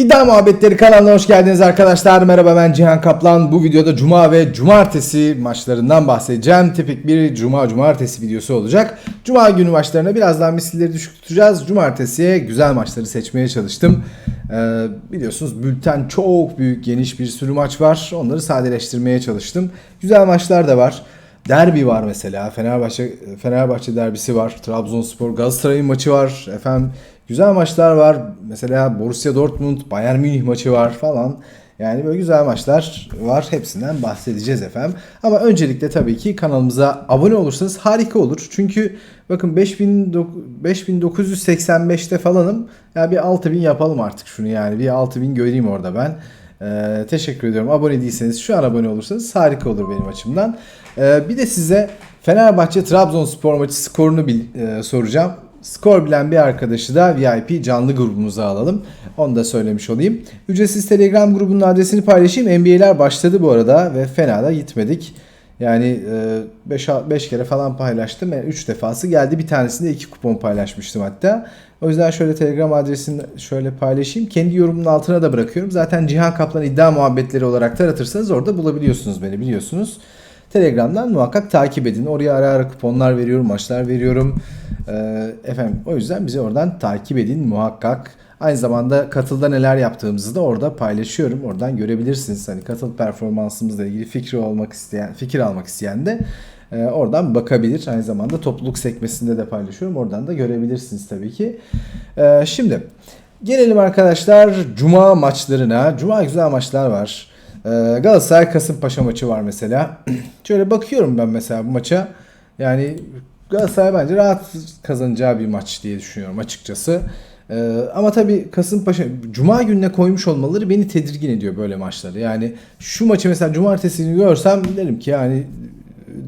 İddia Muhabbetleri kanalına hoş geldiniz arkadaşlar. Merhaba ben Cihan Kaplan. Bu videoda Cuma ve Cumartesi maçlarından bahsedeceğim. Tipik bir Cuma Cumartesi videosu olacak. Cuma günü maçlarına birazdan misilleri düşük tutacağız. Cumartesiye güzel maçları seçmeye çalıştım. Ee, biliyorsunuz bülten çok büyük geniş bir sürü maç var. Onları sadeleştirmeye çalıştım. Güzel maçlar da var. Derbi var mesela. Fenerbahçe Fenerbahçe derbisi var. Trabzonspor Galatasaray'ın maçı var. Efendim güzel maçlar var. Mesela Borussia Dortmund Bayern Münih maçı var falan. Yani böyle güzel maçlar var. Hepsinden bahsedeceğiz efendim. Ama öncelikle tabii ki kanalımıza abone olursanız harika olur. Çünkü bakın 5000 5985'te falanım. Ya yani bir 6000 yapalım artık şunu yani. Bir 6000 göreyim orada ben. Ee, teşekkür ediyorum. Abone değilseniz şu an abone olursanız harika olur benim açımdan. Ee, bir de size Fenerbahçe Trabzonspor maçı skorunu bil, e, soracağım. Skor bilen bir arkadaşı da VIP canlı grubumuza alalım. Onu da söylemiş olayım. Ücretsiz Telegram grubunun adresini paylaşayım. NBA'ler başladı bu arada ve fena da gitmedik. Yani 5 kere falan paylaştım. Yani 3 defası geldi. Bir tanesinde 2 kupon paylaşmıştım hatta. O yüzden şöyle Telegram adresini şöyle paylaşayım. Kendi yorumun altına da bırakıyorum. Zaten Cihan Kaplan iddia muhabbetleri olarak taratırsanız orada bulabiliyorsunuz beni biliyorsunuz. Telegram'dan muhakkak takip edin. Oraya ara ara kuponlar veriyorum, maçlar veriyorum. Ee, efendim o yüzden bizi oradan takip edin muhakkak. Aynı zamanda katılda neler yaptığımızı da orada paylaşıyorum. Oradan görebilirsiniz. Hani katıl performansımızla ilgili fikri olmak isteyen, fikir almak isteyen de e, oradan bakabilir. Aynı zamanda topluluk sekmesinde de paylaşıyorum. Oradan da görebilirsiniz tabii ki. E, şimdi gelelim arkadaşlar Cuma maçlarına. Cuma güzel maçlar var. E, Galatasaray Kasımpaşa maçı var mesela. Şöyle bakıyorum ben mesela bu maça. Yani Galatasaray bence rahat kazanacağı bir maç diye düşünüyorum açıkçası. Ee, ama tabii Kasımpaşa Cuma gününe koymuş olmaları beni tedirgin ediyor böyle maçları. Yani şu maçı mesela cumartesi günü görsem derim ki yani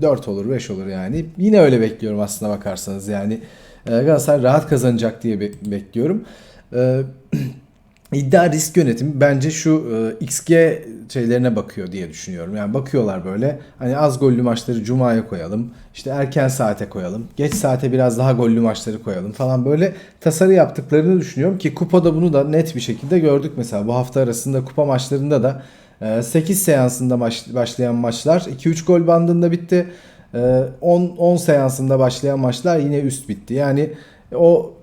4 olur 5 olur yani. Yine öyle bekliyorum aslına bakarsanız yani. Ee, Galatasaray rahat kazanacak diye be- bekliyorum. Ee, iddia risk yönetimi bence şu e, XG şeylerine bakıyor diye düşünüyorum. Yani bakıyorlar böyle hani az gollü maçları cumaya koyalım. işte erken saate koyalım. Geç saate biraz daha gollü maçları koyalım falan böyle tasarı yaptıklarını düşünüyorum ki kupada bunu da net bir şekilde gördük mesela bu hafta arasında kupa maçlarında da 8 seansında başlayan maçlar 2-3 gol bandında bitti. 10 10 seansında başlayan maçlar yine üst bitti. Yani o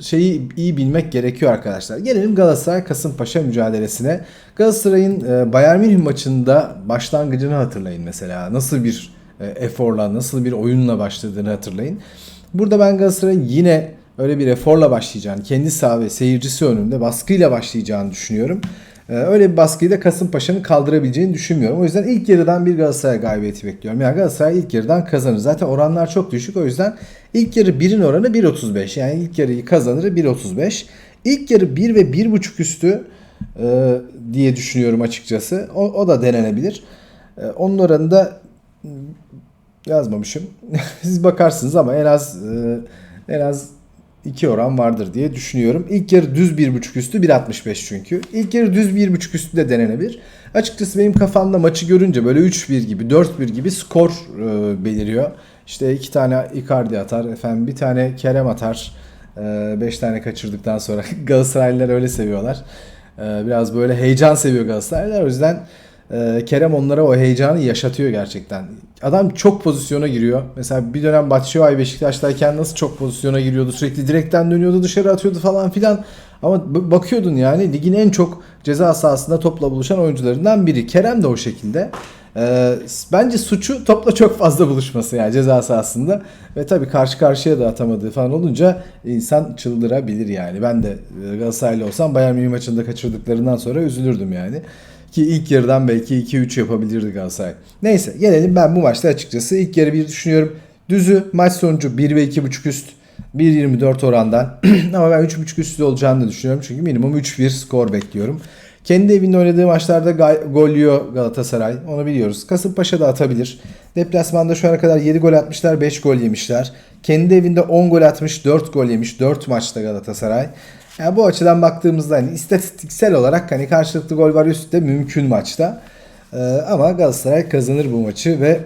şeyi iyi bilmek gerekiyor arkadaşlar. Gelelim Galatasaray Kasımpaşa mücadelesine. Galatasaray'ın e, Bayern Münih maçında başlangıcını hatırlayın mesela. Nasıl bir e, eforla, nasıl bir oyunla başladığını hatırlayın. Burada ben Galatasaray'ın yine öyle bir eforla başlayacağını, kendi saha ve seyircisi önünde baskıyla başlayacağını düşünüyorum. E, öyle bir baskıyı da Kasımpaşa'nın kaldırabileceğini düşünmüyorum. O yüzden ilk yarıdan bir Galatasaray galibiyeti bekliyorum. Yani Galatasaray ilk yarıdan kazanır. Zaten oranlar çok düşük. O yüzden ilk yarı 1'in oranı 1.35. Yani ilk yarıyı kazanır 1.35. İlk yarı 1 ve 1.5 üstü e, diye düşünüyorum açıkçası. O, o da denenebilir. E, onun oranı da yazmamışım. Siz bakarsınız ama en az e, en az 2 oran vardır diye düşünüyorum. İlk yarı düz 1.5 üstü 1.65 çünkü. İlk yarı düz 1.5 üstü de denenebilir. Açıkçası benim kafamda maçı görünce böyle 3-1 gibi 4-1 gibi skor e, beliriyor. İşte iki tane Icardi atar, efendim bir tane Kerem atar. 5 e, tane kaçırdıktan sonra Galatasaraylılar öyle seviyorlar. E, biraz böyle heyecan seviyor Galatasaraylılar. O yüzden e, Kerem onlara o heyecanı yaşatıyor gerçekten. Adam çok pozisyona giriyor. Mesela bir dönem Batshuayi Beşiktaş'tayken nasıl çok pozisyona giriyordu. Sürekli direkten dönüyordu, dışarı atıyordu falan filan. Ama bakıyordun yani ligin en çok ceza sahasında topla buluşan oyuncularından biri. Kerem de o şekilde. Ee, bence suçu topla çok fazla buluşması yani ceza sahasında ve tabii karşı karşıya da atamadığı falan olunca insan çıldırabilir yani. Ben de Galatasaraylı olsam Bayern Münih maçında kaçırdıklarından sonra üzülürdüm yani. Ki ilk yarıdan belki 2-3 yapabilirdi Galatasaray. Neyse gelelim ben bu maçta açıkçası ilk yarı bir düşünüyorum. Düzü maç sonucu 1 ve 2.5 üst 1.24 orandan ama ben 3.5 üstü olacağını da düşünüyorum. Çünkü minimum 3-1 skor bekliyorum. Kendi evinde oynadığı maçlarda gol yiyor Galatasaray. Onu biliyoruz. Kasımpaşa da atabilir. Deplasmanda şu ana kadar 7 gol atmışlar, 5 gol yemişler. Kendi evinde 10 gol atmış, 4 gol yemiş. 4 maçta Galatasaray. Yani bu açıdan baktığımızda hani istatistiksel olarak hani karşılıklı gol var üstte mümkün maçta. Ee, ama Galatasaray kazanır bu maçı ve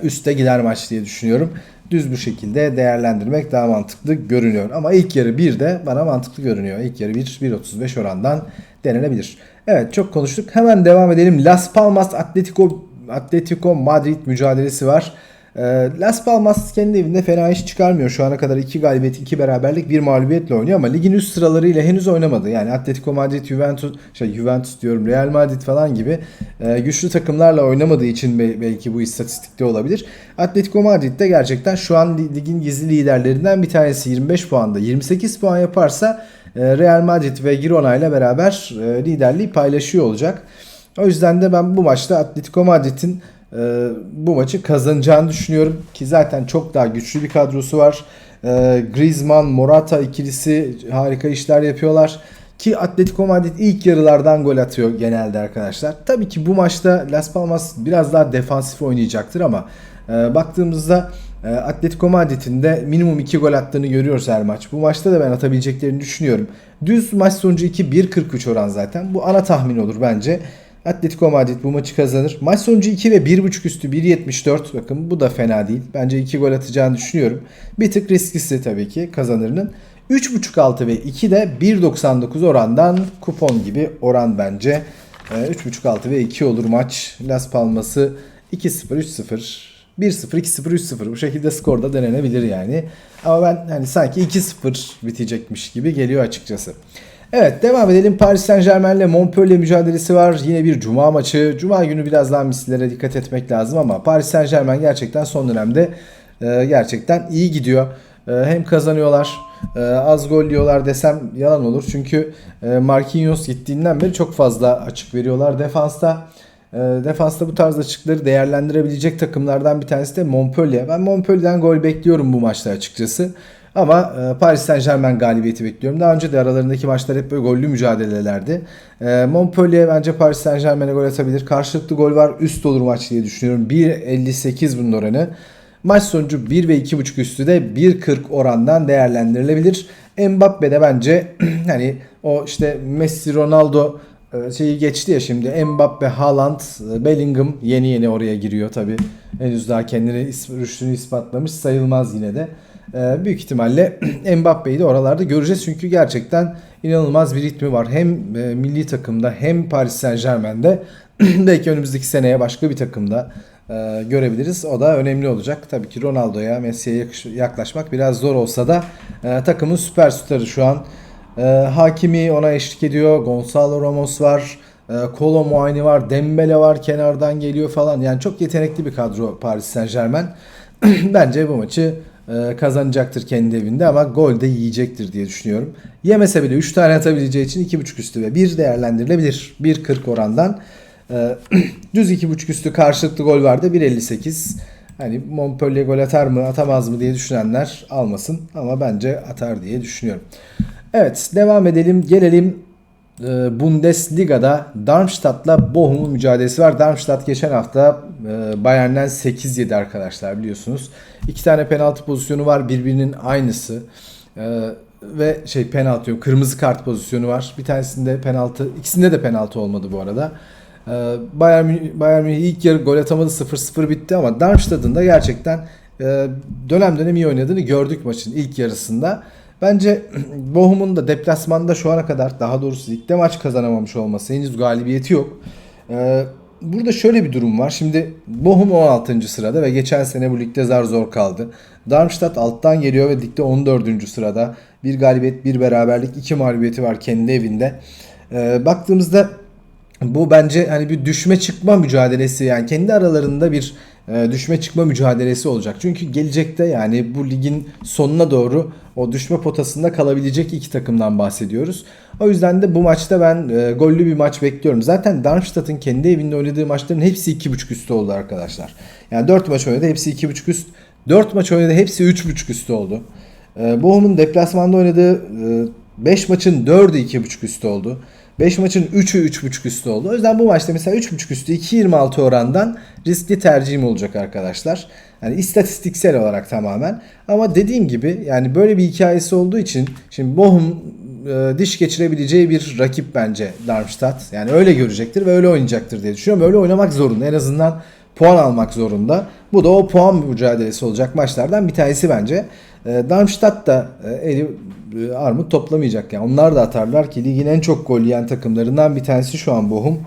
üste gider maç diye düşünüyorum. düz bu şekilde değerlendirmek daha mantıklı görünüyor. Ama ilk yarı 1 de bana mantıklı görünüyor. İlk yarı 1 1.35 orandan denenebilir. Evet çok konuştuk. Hemen devam edelim. Las Palmas Atletico Atletico Madrid mücadelesi var. Ee, Las Palmas kendi evinde fena iş çıkarmıyor. Şu ana kadar 2 galibiyet, 2 beraberlik, 1 mağlubiyetle oynuyor ama ligin üst sıralarıyla henüz oynamadı. Yani Atletico Madrid, Juventus, şey Juventus diyorum, Real Madrid falan gibi e, güçlü takımlarla oynamadığı için be- belki bu istatistikte olabilir. Atletico Madrid de gerçekten şu an li- ligin gizli liderlerinden bir tanesi 25 puanda. 28 puan yaparsa e, Real Madrid ve Girona ile beraber e, liderliği paylaşıyor olacak. O yüzden de ben bu maçta Atletico Madrid'in e, bu maçı kazanacağını düşünüyorum ki zaten çok daha güçlü bir kadrosu var. E, Griezmann, Morata ikilisi harika işler yapıyorlar. Ki Atletico Madrid ilk yarılardan gol atıyor genelde arkadaşlar. Tabii ki bu maçta Las Palmas biraz daha defansif oynayacaktır ama e, baktığımızda e, Atletico Madrid'in de minimum 2 gol attığını görüyoruz her maç. Bu maçta da ben atabileceklerini düşünüyorum. Düz maç sonucu 2 1.43 oran zaten. Bu ana tahmin olur bence. Atletico Madrid bu maçı kazanır. Maç sonucu 2 ve 1.5 üstü 1.74. Bakın bu da fena değil. Bence 2 gol atacağını düşünüyorum. Bir tık risklisi tabii ki kazanırının. 3.5 altı ve 2 de 1.99 orandan kupon gibi oran bence. Ee, 3.5 altı ve 2 olur maç. Las Palmas'ı 2-0, 3-0, 1-0, 2-0, 3-0 bu şekilde skorda denenebilir yani. Ama ben hani sanki 2-0 bitecekmiş gibi geliyor açıkçası. Evet devam edelim. Paris Saint Germain ile Montpellier mücadelesi var. Yine bir cuma maçı. Cuma günü biraz daha misillere dikkat etmek lazım ama Paris Saint Germain gerçekten son dönemde e, gerçekten iyi gidiyor. E, hem kazanıyorlar e, az gol yiyorlar desem yalan olur. Çünkü e, Marquinhos gittiğinden beri çok fazla açık veriyorlar defansta. E, defansta bu tarz açıkları değerlendirebilecek takımlardan bir tanesi de Montpellier. Ben Montpellier'den gol bekliyorum bu maçta açıkçası. Ama e, Paris Saint Germain galibiyeti bekliyorum. Daha önce de aralarındaki maçlar hep böyle gollü mücadelelerdi. E, Montpellier bence Paris Saint Germain'e gol atabilir. Karşılıklı gol var. Üst olur maç diye düşünüyorum. 1.58 bunun oranı. Maç sonucu 1 ve 2.5 üstü de 1.40 orandan değerlendirilebilir. Mbappe de bence hani o işte Messi, Ronaldo e, şeyi geçti ya şimdi Mbappe, Haaland, Bellingham yeni yeni oraya giriyor tabi. Henüz daha kendini rüştünü ispatlamış sayılmaz yine de. E, Büyük ihtimalle Mbappe'yi de oralarda göreceğiz çünkü gerçekten inanılmaz bir ritmi var. Hem e, milli takımda hem Paris Saint Germain'de belki önümüzdeki seneye başka bir takımda e, görebiliriz. O da önemli olacak. Tabii ki Ronaldo'ya, Messi'ye yaklaşmak biraz zor olsa da e, takımın süperstarı şu an. Hakimi ona eşlik ediyor. Gonzalo Ramos var. Kolo Muayni var. Dembele var. Kenardan geliyor falan. Yani çok yetenekli bir kadro Paris Saint Germain. Bence bu maçı kazanacaktır kendi evinde ama gol de yiyecektir diye düşünüyorum. Yemese bile 3 tane atabileceği için 2.5 üstü ve 1 değerlendirilebilir. 1.40 orandan. E, düz 2.5 üstü karşılıklı gol vardı 1.58. Hani Montpellier gol atar mı atamaz mı diye düşünenler almasın ama bence atar diye düşünüyorum. Evet devam edelim gelelim e, Bundesliga'da Darmstadt'la Bochum'un mücadelesi var. Darmstadt geçen hafta e, Bayern'den 8 yedi arkadaşlar biliyorsunuz. İki tane penaltı pozisyonu var birbirinin aynısı. E, ve şey penaltı yok kırmızı kart pozisyonu var. Bir tanesinde penaltı ikisinde de penaltı olmadı bu arada. E, Bayern, Bayern Münih ilk yarı gol atamadı 0-0 bitti ama Darmstadt'ın da gerçekten e, dönem dönem iyi oynadığını gördük maçın ilk yarısında. Bence Bochum'un da deplasmanda şu ana kadar daha doğrusu ligde maç kazanamamış olması henüz galibiyeti yok. Ee, burada şöyle bir durum var. Şimdi Bochum 16. sırada ve geçen sene bu ligde zar zor kaldı. Darmstadt alttan geliyor ve ligde 14. sırada. Bir galibiyet, bir beraberlik, iki mağlubiyeti var kendi evinde. Ee, baktığımızda bu bence hani bir düşme çıkma mücadelesi yani kendi aralarında bir düşme çıkma mücadelesi olacak. Çünkü gelecekte yani bu ligin sonuna doğru o düşme potasında kalabilecek iki takımdan bahsediyoruz. O yüzden de bu maçta ben e, gollü bir maç bekliyorum. Zaten Darmstadt'ın kendi evinde oynadığı maçların hepsi 2.5 üstü oldu arkadaşlar. Yani 4 maç oynadı hepsi 2.5 üst. 4 maç oynadı hepsi 3.5 üstü oldu. E, Bochum'un deplasmanda oynadığı 5 maçın 4'ü 2.5 üstü oldu. 5 maçın 3'ü 3.5 üstü oldu. O yüzden bu maçta mesela 3.5 üstü 2.26 orandan riskli tercihim olacak arkadaşlar. Yani istatistiksel olarak tamamen. Ama dediğim gibi yani böyle bir hikayesi olduğu için şimdi Bochum e, diş geçirebileceği bir rakip bence Darmstadt. Yani öyle görecektir ve öyle oynayacaktır diye düşünüyorum. Öyle oynamak zorunda. En azından puan almak zorunda. Bu da o puan mücadelesi olacak maçlardan bir tanesi bence. E, Darmstadt da e, eli armut toplamayacak yani. Onlar da atarlar ki ligin en çok gol yiyen takımlarından bir tanesi şu an Bochum.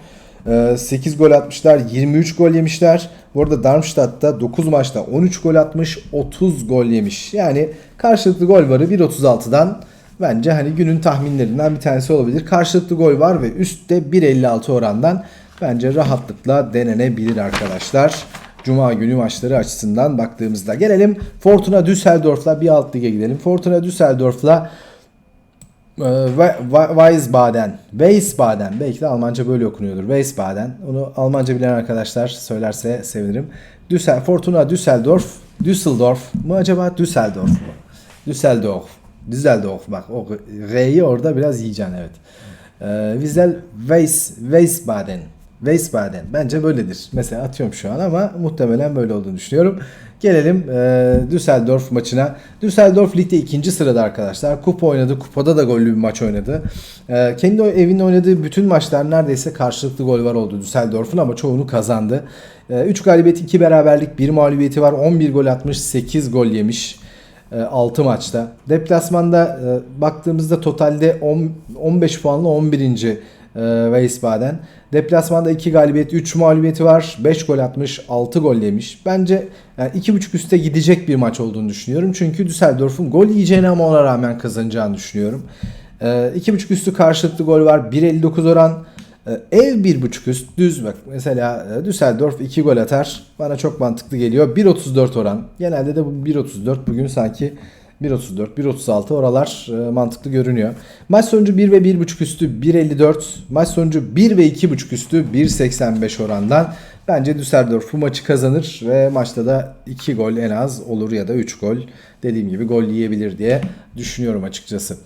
E, 8 gol atmışlar, 23 gol yemişler. Bu arada Darmstadt da 9 maçta 13 gol atmış, 30 gol yemiş. Yani karşılıklı gol varı 1.36'dan bence hani günün tahminlerinden bir tanesi olabilir. Karşılıklı gol var ve üstte 1.56 orandan bence rahatlıkla denenebilir arkadaşlar. Cuma günü maçları açısından baktığımızda. Gelelim Fortuna Düsseldorf'la bir alt lige gidelim. Fortuna Düsseldorf'la e, Wiesbaden, Wiesbaden belki de Almanca böyle okunuyordur. Wiesbaden. Onu Almanca bilen arkadaşlar söylerse sevinirim. Düssel, Fortuna Düsseldorf, Düsseldorf mu acaba Düsseldorf mu? Düsseldorf. Düsseldorf bak o R'yi orada biraz yiyeceksin evet. Ee, Wiesel, Weiss, Wiesbaden. Wiesbaden. Bence böyledir. Mesela atıyorum şu an ama muhtemelen böyle olduğunu düşünüyorum. Gelelim e, Düsseldorf maçına. Düsseldorf ligde ikinci sırada arkadaşlar. Kupa oynadı. Kupada da gollü bir maç oynadı. E, kendi evinde oynadığı bütün maçlar neredeyse karşılıklı gol var oldu Düsseldorf'un ama çoğunu kazandı. 3 galibiyet, 2 beraberlik, 1 mağlubiyeti var. 11 gol atmış, 8 gol yemiş. 6 maçta. Deplasmanda e, baktığımızda totalde 10, 15 puanla 11. E, Wiesbaden. Deplasmanda 2 galibiyet, 3 mağlubiyeti var. 5 gol atmış, 6 gol yemiş. Bence yani 2.5 üste gidecek bir maç olduğunu düşünüyorum. Çünkü Düsseldorf'un gol yiyeceğini ama ona rağmen kazanacağını düşünüyorum. E, 2.5 üstü karşılıklı gol var. 1.59 oran. E, Ev 1.5 üst düz bak mesela e, Düsseldorf 2 gol atar bana çok mantıklı geliyor 1.34 oran genelde de bu 1.34 bugün sanki 1.34 1.36 oralar e, mantıklı görünüyor. Maç sonucu 1 ve 1.5 üstü 1.54 maç sonucu 1 ve 2.5 üstü 1.85 orandan bence Düsseldorf bu maçı kazanır ve maçta da 2 gol en az olur ya da 3 gol dediğim gibi gol yiyebilir diye düşünüyorum açıkçası.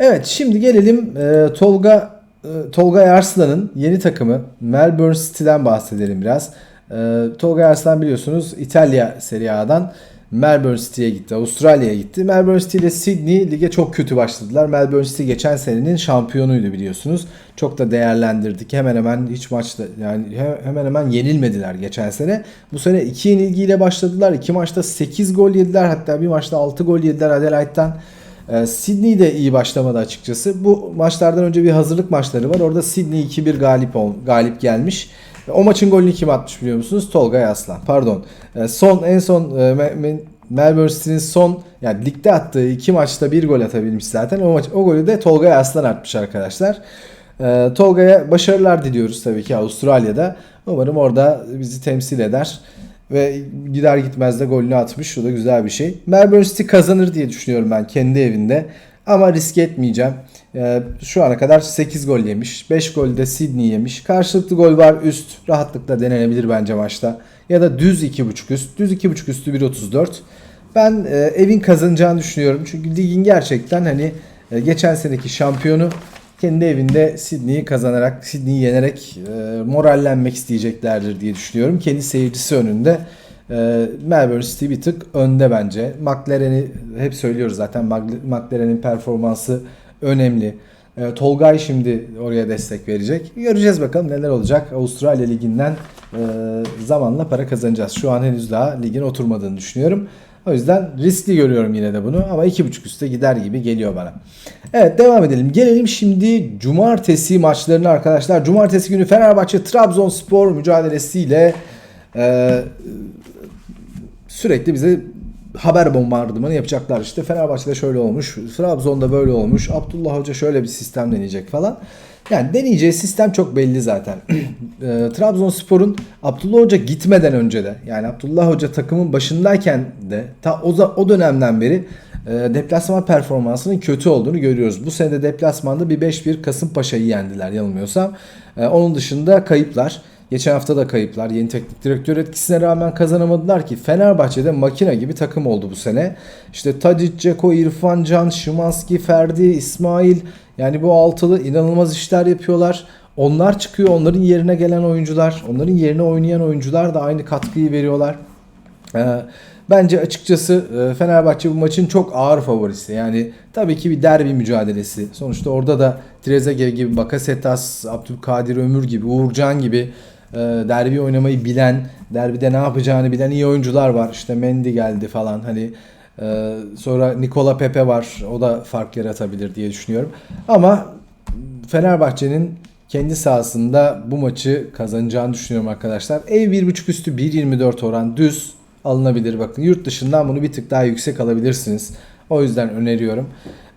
Evet şimdi gelelim e, Tolga e, Tolga Arslan'ın yeni takımı Melbourne City'den bahsedelim biraz. E, Tolga Arslan biliyorsunuz İtalya Serie A'dan Melbourne City'ye gitti, Avustralya'ya gitti. Melbourne City ile Sydney lige çok kötü başladılar. Melbourne City geçen senenin şampiyonuydu biliyorsunuz. Çok da değerlendirdik. Hemen hemen hiç maçta yani hemen hemen yenilmediler geçen sene. Bu sene iki yenilgiyle başladılar. İki maçta 8 gol yediler. Hatta bir maçta 6 gol yediler Adelaide'den. Ee, Sydney de iyi başlamadı açıkçası. Bu maçlardan önce bir hazırlık maçları var. Orada Sydney 2-1 galip galip gelmiş. O maçın golünü kim atmış biliyor musunuz? Tolga Aslan. Pardon. Ee, son en son e, Melbourne City'nin son yani ligde attığı iki maçta bir gol atabilmiş zaten. O maç o golü de Tolga Aslan atmış arkadaşlar. Ee, Tolga'ya başarılar diliyoruz tabii ki Avustralya'da. Umarım orada bizi temsil eder. Ve gider gitmez de golünü atmış. Şu da güzel bir şey. Melbourne City kazanır diye düşünüyorum ben kendi evinde. Ama risk etmeyeceğim. Ee, şu ana kadar 8 gol yemiş. 5 gol de Sydney yemiş. Karşılıklı gol var üst. Rahatlıkla denenebilir bence maçta. Ya da düz 2.5 üst. Düz 2.5 üstü 1.34. Ben e, evin kazanacağını düşünüyorum. Çünkü ligin gerçekten hani e, geçen seneki şampiyonu kendi evinde Sydney'i kazanarak, Sydney'i yenerek e, morallenmek isteyeceklerdir diye düşünüyorum. Kendi seyircisi önünde. Melbourne City bir tık önde bence. McLaren'i hep söylüyoruz zaten McLaren'in performansı önemli. E, Tolgay şimdi oraya destek verecek. Göreceğiz bakalım neler olacak. Avustralya Ligi'nden e, zamanla para kazanacağız. Şu an henüz daha ligin oturmadığını düşünüyorum. O yüzden riskli görüyorum yine de bunu ama 2.5 üstte gider gibi geliyor bana. Evet devam edelim. Gelelim şimdi cumartesi maçlarına arkadaşlar. Cumartesi günü Fenerbahçe Trabzonspor mücadelesiyle e, sürekli bize haber bombardımanı yapacaklar. İşte Fenerbahçe'de şöyle olmuş, Trabzon'da böyle olmuş, Abdullah Hoca şöyle bir sistem deneyecek falan. Yani deneyeceği sistem çok belli zaten. e, Trabzonspor'un Abdullah Hoca gitmeden önce de yani Abdullah Hoca takımın başındayken de ta o, o dönemden beri e, deplasman performansının kötü olduğunu görüyoruz. Bu sene de deplasmanda bir 5-1 Kasımpaşa'yı yendiler yanılmıyorsam. E, onun dışında kayıplar. Geçen hafta da kayıplar. Yeni teknik direktör etkisine rağmen kazanamadılar ki Fenerbahçe'de makine gibi takım oldu bu sene. İşte Tadic, Ceko, İrfan Can, Şimanski, Ferdi, İsmail yani bu altılı inanılmaz işler yapıyorlar. Onlar çıkıyor. Onların yerine gelen oyuncular, onların yerine oynayan oyuncular da aynı katkıyı veriyorlar. Ee, bence açıkçası e, Fenerbahçe bu maçın çok ağır favorisi. Yani tabii ki bir derbi mücadelesi. Sonuçta orada da Trezeguet gibi, Bakasetas, Abdülkadir Ömür gibi, Uğurcan gibi derbi oynamayı bilen, derbide ne yapacağını bilen iyi oyuncular var. İşte Mendy geldi falan hani e, sonra Nikola Pepe var. O da fark yaratabilir diye düşünüyorum. Ama Fenerbahçe'nin kendi sahasında bu maçı kazanacağını düşünüyorum arkadaşlar. Ev 1.5 üstü 1.24 oran düz alınabilir. Bakın yurt dışından bunu bir tık daha yüksek alabilirsiniz. O yüzden öneriyorum.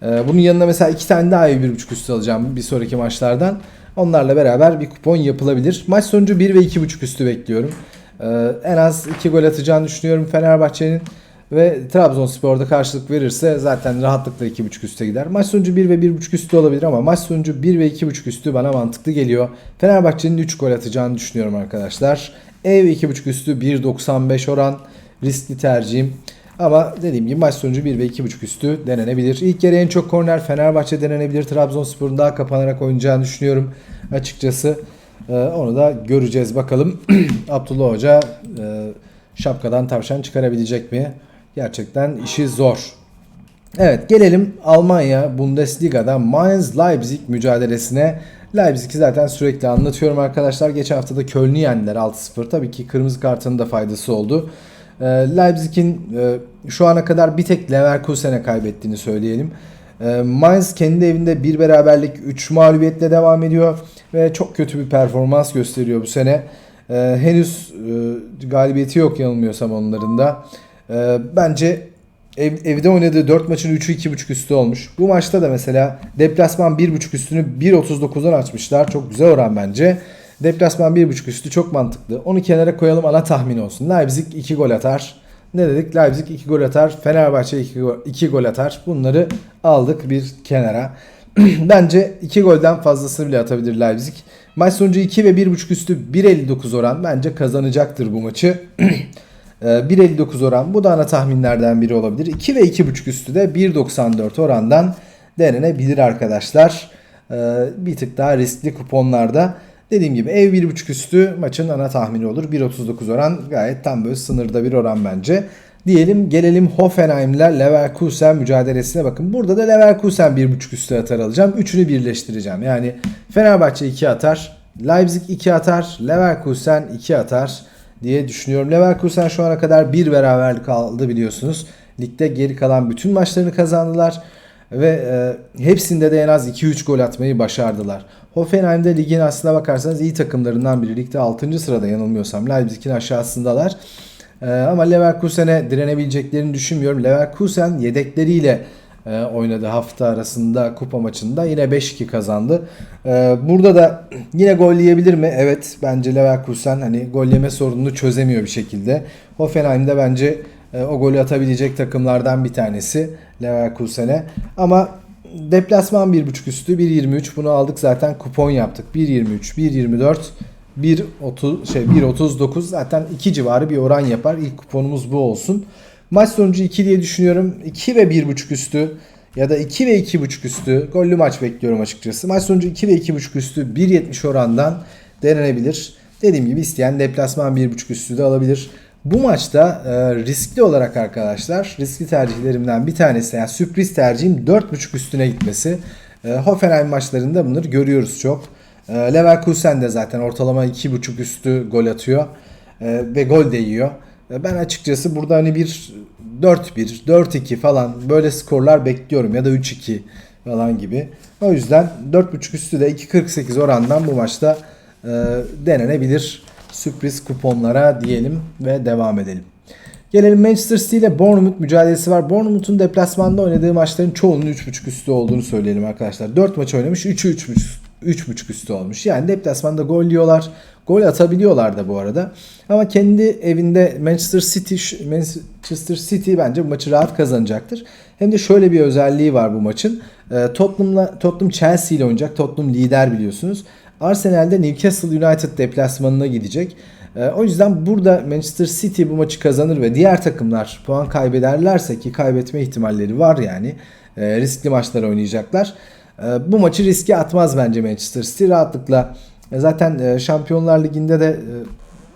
Ee, bunun yanına mesela iki tane daha ev 1.5 üstü alacağım bir sonraki maçlardan. Onlarla beraber bir kupon yapılabilir. Maç sonucu 1 ve 2.5 üstü bekliyorum. Ee, en az 2 gol atacağını düşünüyorum Fenerbahçe'nin. Ve Trabzonspor'da karşılık verirse zaten rahatlıkla 2.5 üste gider. Maç sonucu 1 ve 1.5 üstü olabilir ama maç sonucu 1 ve 2.5 üstü bana mantıklı geliyor. Fenerbahçe'nin 3 gol atacağını düşünüyorum arkadaşlar. Ev 2.5 üstü 1.95 oran riskli tercihim. Ama dediğim gibi maç sonucu 1 ve 2.5 üstü denenebilir. İlk yarı en çok korner Fenerbahçe denenebilir. Trabzonspor'un daha kapanarak oynayacağını düşünüyorum açıkçası. Ee, onu da göreceğiz bakalım. Abdullah Hoca e, şapkadan tavşan çıkarabilecek mi? Gerçekten işi zor. Evet gelelim Almanya Bundesliga'da Mainz Leipzig mücadelesine. Leipzig'i zaten sürekli anlatıyorum arkadaşlar. Geçen hafta da Köln'ü yendiler 6-0. Tabii ki kırmızı kartının da faydası oldu. Ee, Leipzig'in e, şu ana kadar bir tek Leverkusen'e kaybettiğini söyleyelim. Ee, Mainz kendi evinde bir beraberlik 3 mağlubiyetle devam ediyor ve çok kötü bir performans gösteriyor bu sene. Ee, henüz e, galibiyeti yok yanılmıyorsam onların da. Bence ev, evde oynadığı 4 maçın 3'ü 2.5 üstü olmuş. Bu maçta da mesela deplasman 1.5 üstünü 1.39'dan açmışlar. Çok güzel oran bence. Deplasman 1.5 üstü çok mantıklı. Onu kenara koyalım ana tahmin olsun. Leipzig 2 gol atar. Ne dedik? Leipzig 2 gol atar. Fenerbahçe 2 gol, 2 gol atar. Bunları aldık bir kenara. Bence 2 golden fazlasını bile atabilir Leipzig. Maç sonucu 2 ve 1.5 üstü 1.59 oran. Bence kazanacaktır bu maçı. 1.59 oran bu da ana tahminlerden biri olabilir. 2 ve 2.5 üstü de 1.94 orandan denenebilir arkadaşlar. Ee, Bir tık daha riskli kuponlarda. Dediğim gibi ev 1.5 üstü maçın ana tahmini olur. 1.39 oran gayet tam böyle sınırda bir oran bence. Diyelim gelelim Hoffenheim ile Leverkusen mücadelesine bakın. Burada da Leverkusen 1.5 üstü atar alacağım. Üçünü birleştireceğim. Yani Fenerbahçe 2 atar, Leipzig 2 atar, Leverkusen 2 atar diye düşünüyorum. Leverkusen şu ana kadar bir beraberlik aldı biliyorsunuz. Ligde geri kalan bütün maçlarını kazandılar ve e, hepsinde de en az 2-3 gol atmayı başardılar. Hoffenheim'de ligin aslına bakarsanız iyi takımlarından biri. Ligde 6. sırada yanılmıyorsam. Leipzig'in aşağısındalar. E, ama Leverkusen'e direnebileceklerini düşünmüyorum. Leverkusen yedekleriyle e, oynadı hafta arasında kupa maçında. Yine 5-2 kazandı. E, burada da yine gol yiyebilir mi? Evet bence Leverkusen hani gol yeme sorununu çözemiyor bir şekilde. Hoffenheim'de bence e, o golü atabilecek takımlardan bir tanesi Leverkusen'e. Ama deplasman 1.5 üstü 1.23 bunu aldık zaten kupon yaptık. 1.23, 1.24 1.30 şey 1.39 zaten 2 civarı bir oran yapar. İlk kuponumuz bu olsun. Maç sonucu 2 diye düşünüyorum. 2 ve 1.5 üstü ya da 2 ve 2.5 üstü gollü maç bekliyorum açıkçası. Maç sonucu 2 ve 2.5 üstü 1.70 orandan denenebilir. Dediğim gibi isteyen deplasman 1.5 üstü de alabilir. Bu maçta e, riskli olarak arkadaşlar riskli tercihlerimden bir tanesi yani sürpriz tercihim 4.5 üstüne gitmesi. E, Hoffenheim maçlarında bunları görüyoruz çok. E, Leverkusen de zaten ortalama 2.5 üstü gol atıyor e, ve gol de yiyor. E, Ben açıkçası burada hani bir 4-1, 4-2 falan böyle skorlar bekliyorum ya da 3-2 falan gibi. O yüzden 4.5 üstü de 2.48 orandan bu maçta e, denenebilir sürpriz kuponlara diyelim ve devam edelim. Gelelim Manchester City ile Bournemouth mücadelesi var. Bournemouth'un deplasmanda oynadığı maçların çoğunun 3.5 üstü olduğunu söyleyelim arkadaşlar. 4 maç oynamış 3'ü 3.5 3.5 üstü olmuş. Yani deplasmanda gol yiyorlar. Gol atabiliyorlar da bu arada. Ama kendi evinde Manchester City Manchester City bence bu maçı rahat kazanacaktır. Hem de şöyle bir özelliği var bu maçın. Ee, Tottenham'la Tottenham Chelsea ile oynayacak. Tottenham lider biliyorsunuz. Arsenal'de Newcastle United deplasmanına gidecek. Ee, o yüzden burada Manchester City bu maçı kazanır ve diğer takımlar puan kaybederlerse ki kaybetme ihtimalleri var yani. Ee, riskli maçlar oynayacaklar. Ee, bu maçı riske atmaz bence Manchester City rahatlıkla. E, zaten e, Şampiyonlar Ligi'nde de e,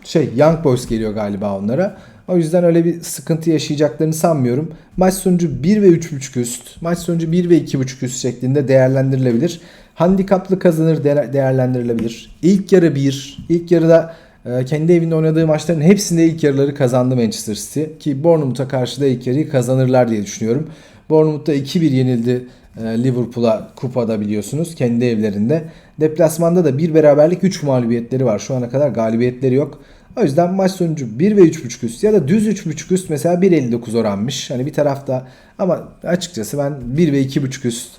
şey Young Boys geliyor galiba onlara. O yüzden öyle bir sıkıntı yaşayacaklarını sanmıyorum. Maç sonucu 1 ve 3.5 üst, maç sonucu 1 ve 2.5 üst şeklinde değerlendirilebilir. Handikaplı kazanır de- değerlendirilebilir. İlk yarı 1, ilk yarıda kendi evinde oynadığı maçların hepsinde ilk yarıları kazandı Manchester City. Ki Bournemouth'a karşı da ilk yarıyı kazanırlar diye düşünüyorum. Bournemouth'ta 2-1 yenildi e, Liverpool'a kupada biliyorsunuz kendi evlerinde. Deplasmanda da bir beraberlik 3 mağlubiyetleri var. Şu ana kadar galibiyetleri yok. O yüzden maç sonucu 1 ve 3.5 üst ya da düz 3.5 üst mesela 1.59 oranmış. Hani bir tarafta ama açıkçası ben 1 ve 2.5 üst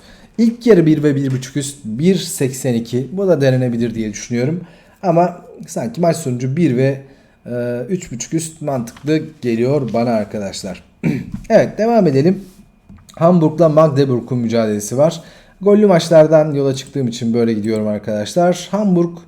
İlk yarı 1 ve 1.5 üst 1.82 bu da denenebilir diye düşünüyorum. Ama sanki maç sonucu 1 ve e, 3.5 üst mantıklı geliyor bana arkadaşlar. evet devam edelim. Hamburg'la Magdeburg'un mücadelesi var. Gollü maçlardan yola çıktığım için böyle gidiyorum arkadaşlar. Hamburg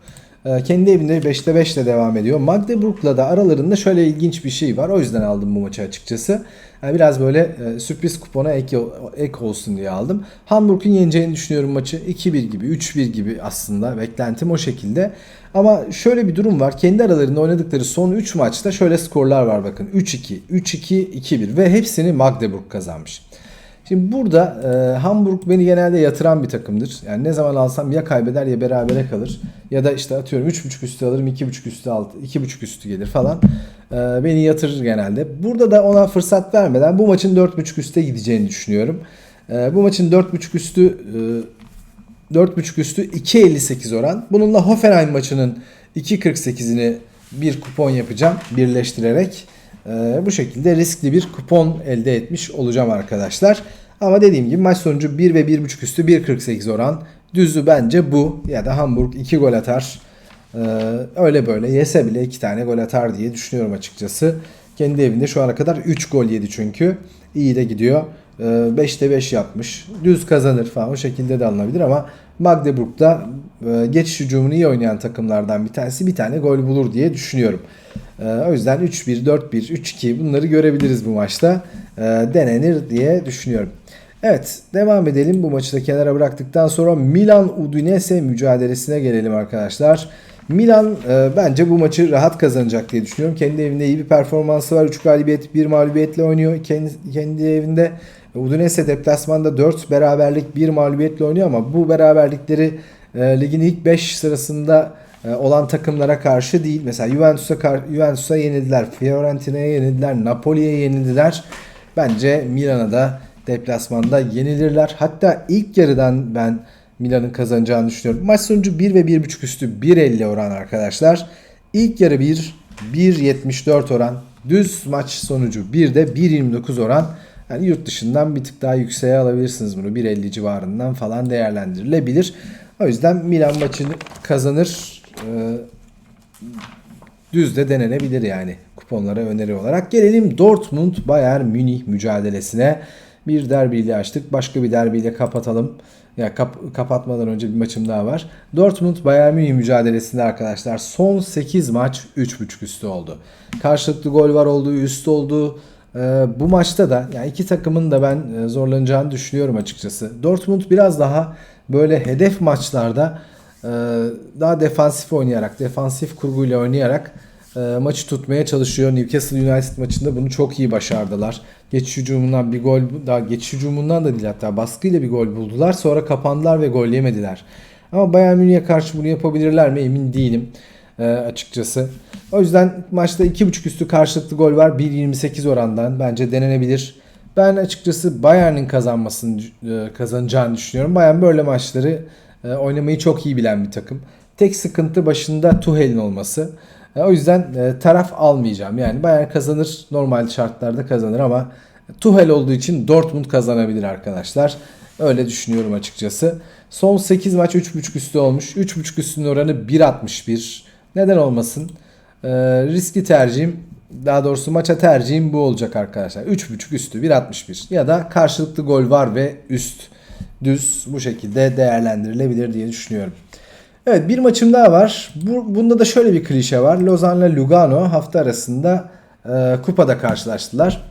e, kendi evinde 5'te 5 ile devam ediyor. Magdeburg'la da aralarında şöyle ilginç bir şey var. O yüzden aldım bu maçı açıkçası. Yani biraz böyle e, sürpriz kupona ek, ek olsun diye aldım. Hamburg'un yeneceğini düşünüyorum maçı. 2-1 gibi, 3-1 gibi aslında. Beklentim o şekilde. Ama şöyle bir durum var. Kendi aralarında oynadıkları son 3 maçta şöyle skorlar var bakın. 3-2, 3-2, 2-1 ve hepsini Magdeburg kazanmış. Şimdi burada e, Hamburg beni genelde yatıran bir takımdır. Yani ne zaman alsam ya kaybeder ya berabere kalır. Ya da işte atıyorum 3.5 üstü alırım 2.5 üstü altı 2.5 üstü gelir falan. E, beni yatırır genelde. Burada da ona fırsat vermeden bu maçın 4.5 üste gideceğini düşünüyorum. E, bu maçın 4.5 üstü e, 4.5 üstü 2.58 oran. Bununla Hoffenheim maçının 2.48'ini bir kupon yapacağım birleştirerek. Ee, bu şekilde riskli bir kupon elde etmiş olacağım arkadaşlar. Ama dediğim gibi maç sonucu 1 ve 1.5 üstü 1.48 oran. Düzü bence bu ya da Hamburg 2 gol atar. Ee, öyle böyle yese bile 2 tane gol atar diye düşünüyorum açıkçası. Kendi evinde şu ana kadar 3 gol yedi çünkü. İyi de gidiyor. 5'te ee, 5 yapmış. Düz kazanır falan o şekilde de alınabilir ama Magdeburg'da e, geçiş hücumunu iyi oynayan takımlardan bir tanesi bir tane gol bulur diye düşünüyorum. Ee, o yüzden 3-1, 4-1, 3-2 bunları görebiliriz bu maçta. Ee, denenir diye düşünüyorum. Evet devam edelim. Bu maçı da kenara bıraktıktan sonra Milan Udinese mücadelesine gelelim arkadaşlar. Milan e, bence bu maçı rahat kazanacak diye düşünüyorum. Kendi evinde iyi bir performansı var. 3 galibiyet 1 mağlubiyetle oynuyor. Kendi, kendi evinde Udinese deplasmanda 4 beraberlik 1 mağlubiyetle oynuyor ama bu beraberlikleri e, ligin ilk 5 sırasında e, olan takımlara karşı değil. Mesela Juventus'a Juventus'a yenildiler, Fiorentina'ya yenildiler, Napoli'ye yenildiler. Bence Milan'a da deplasmanda yenilirler. Hatta ilk yarıdan ben Milan'ın kazanacağını düşünüyorum. Maç sonucu 1 ve 1.5 üstü 1.50 oran arkadaşlar. İlk yarı 1, 1.74 oran. Düz maç sonucu 1 de 1.29 oran. Yani yurt dışından bir tık daha yükseğe alabilirsiniz bunu. 1.50 civarından falan değerlendirilebilir. O yüzden Milan maçını kazanır e, düz de denenebilir yani kuponlara öneri olarak. Gelelim Dortmund Bayern Münih mücadelesine. Bir derbiyle açtık. Başka bir derbiyle kapatalım. Ya kap- kapatmadan önce bir maçım daha var. Dortmund Bayern Münih mücadelesinde arkadaşlar son 8 maç 3.5 üstü oldu. Karşılıklı gol var olduğu, üst olduğu. Ee, bu maçta da yani iki takımın da ben e, zorlanacağını düşünüyorum açıkçası. Dortmund biraz daha böyle hedef maçlarda ee, daha defansif oynayarak, defansif kurguyla oynayarak e, maçı tutmaya çalışıyor. Newcastle United maçında bunu çok iyi başardılar. Geçiş hücumundan bir gol, daha geçiş hücumundan da değil hatta baskıyla bir gol buldular. Sonra kapandılar ve gol yemediler. Ama Bayern Münih'e karşı bunu yapabilirler mi emin değilim e, açıkçası. O yüzden maçta 2.5 üstü karşılıklı gol var. 1.28 orandan bence denenebilir. Ben açıkçası Bayern'in kazanmasını e, kazanacağını düşünüyorum. Bayern böyle maçları oynamayı çok iyi bilen bir takım. Tek sıkıntı başında Tuhel'in olması. E, o yüzden e, taraf almayacağım. Yani Bayern kazanır. Normal şartlarda kazanır ama Tuhel olduğu için Dortmund kazanabilir arkadaşlar. Öyle düşünüyorum açıkçası. Son 8 maç 3.5 üstü olmuş. 3.5 üstünün oranı 1.61. Neden olmasın? Ee, riskli tercihim daha doğrusu maça tercihim bu olacak arkadaşlar. 3.5 üstü 1.61 ya da karşılıklı gol var ve üst düz bu şekilde değerlendirilebilir diye düşünüyorum. Evet bir maçım daha var. Bu, bunda da şöyle bir klişe var. Lozan'la Lugano hafta arasında e, kupada karşılaştılar.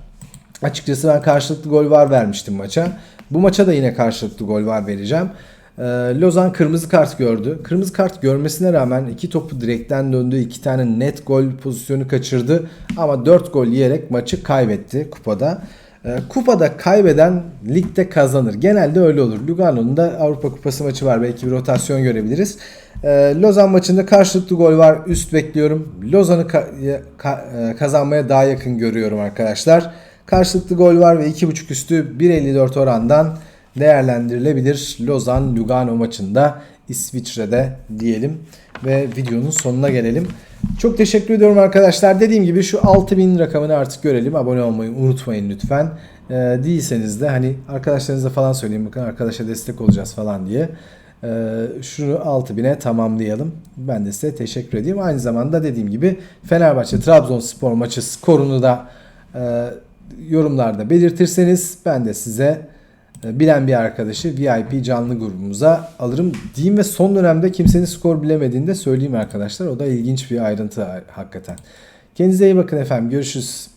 Açıkçası ben karşılıklı gol var vermiştim maça. Bu maça da yine karşılıklı gol var vereceğim. E, Lozan kırmızı kart gördü. Kırmızı kart görmesine rağmen iki topu direkten döndü. iki tane net gol pozisyonu kaçırdı. Ama 4 gol yiyerek maçı kaybetti kupada. E, kupada kaybeden ligde kazanır. Genelde öyle olur. Lugano'nun da Avrupa Kupası maçı var. Belki bir rotasyon görebiliriz. E, Lozan maçında karşılıklı gol var. Üst bekliyorum. Lozan'ı ka- ka- e, kazanmaya daha yakın görüyorum arkadaşlar. Karşılıklı gol var ve 2.5 üstü 1.54 orandan değerlendirilebilir. Lozan Lugano maçında İsviçre'de diyelim ve videonun sonuna gelelim. Çok teşekkür ediyorum arkadaşlar. Dediğim gibi şu 6000 rakamını artık görelim. Abone olmayı unutmayın lütfen. Ee, değilseniz de hani arkadaşlarınıza falan söyleyin bakın arkadaşa destek olacağız falan diye. Ee, şunu 6000'e tamamlayalım. Ben de size teşekkür edeyim. Aynı zamanda dediğim gibi Fenerbahçe Trabzonspor maçı skorunu da e, yorumlarda belirtirseniz ben de size bilen bir arkadaşı VIP canlı grubumuza alırım diyeyim ve son dönemde kimsenin skor bilemediğini de söyleyeyim arkadaşlar. O da ilginç bir ayrıntı hakikaten. Kendinize iyi bakın efendim. Görüşürüz.